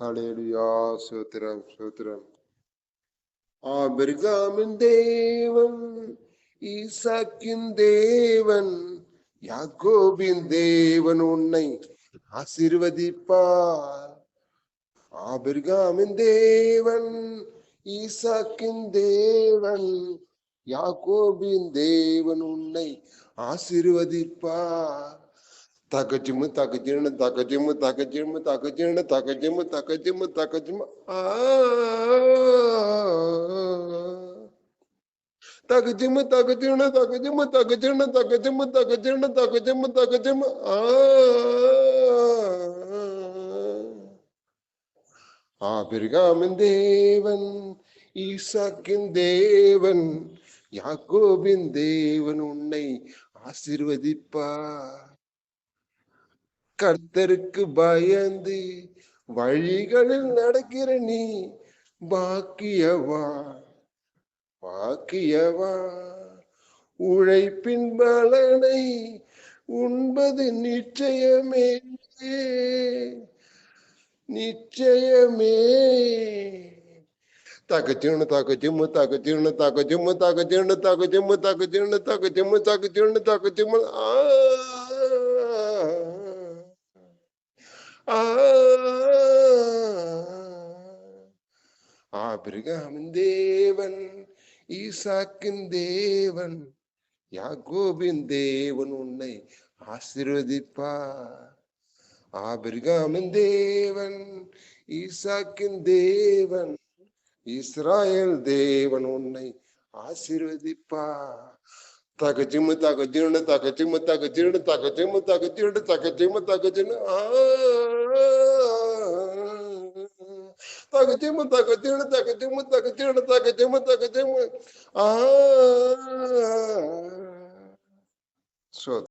ஹalleluya சோத்திரம் ஸ்தோத்திரம் ஆபிரகாமின் தேவன் ஈசாக்கின் தேவன் யாக்கோபின் தேவன் உன்னை ஆசிர்வதிப்பார். ஆபிரகாமின் தேவன் ஈசாக்கின் தேவன் யாக்கோபின் தேவன் உன்னை ஆசிர்வதிப்பார். தகஜிமு தகஜின்னு தகஜிமு தகஜிமு தகஜின்னு தகஜிமு தகஜிமு தகஜிமு ஆ தகஜிமு தகஜின்னு தகஜிமு தகஜின்னு தகஜிமு தகஜின்னு தகஜிமு தகஜிமு ஆ ஆபிரகாமின் தேவன் ஈசாக்கின் தேவன் யாக்கோபின் தேவன் உன்னை ஆசிர்வதிப்பார் கர்த்தருக்கு பயந்து வழிகளில் நடக்கிற நீ பாக்கியவா பாக்கியவா உழைப்பின் பலனை உண்பது நிச்சயமே நிச்சயமே தகச்சின்னு தகச்சிம்மு தகச்சின்னு தகச்சிம்மு தகச்சின்னு தகச்சிம்மு தகச்சின்னு தகச்சிம்மு தகச்சின்னு தகச்சிம்மு ஆ ஆ ஆபிரகாமின் தேவன் ஈசாக்கின் தேவன் யாகோபின் தேவன் உன்னை ஆசீர்வதிப்பார். ஆபிரகாமின் தேவன் ஈசாக்கின் தேவன் இஸ்ராயல் தேவன் உன்னை ஆசிர்வதிப்பா தகச்சிமு தகச்சின்னு தகச்சிமு தகச்சின்னு தகச்சிமு தகச்சின்னு தகச்சிமு தகச்சின்னு ஆ. தகச்சிமு தகச்சின்னு தகச்சிமு தகச்சின்னு தகச்சிமு தகச்சிமு ஆ சோ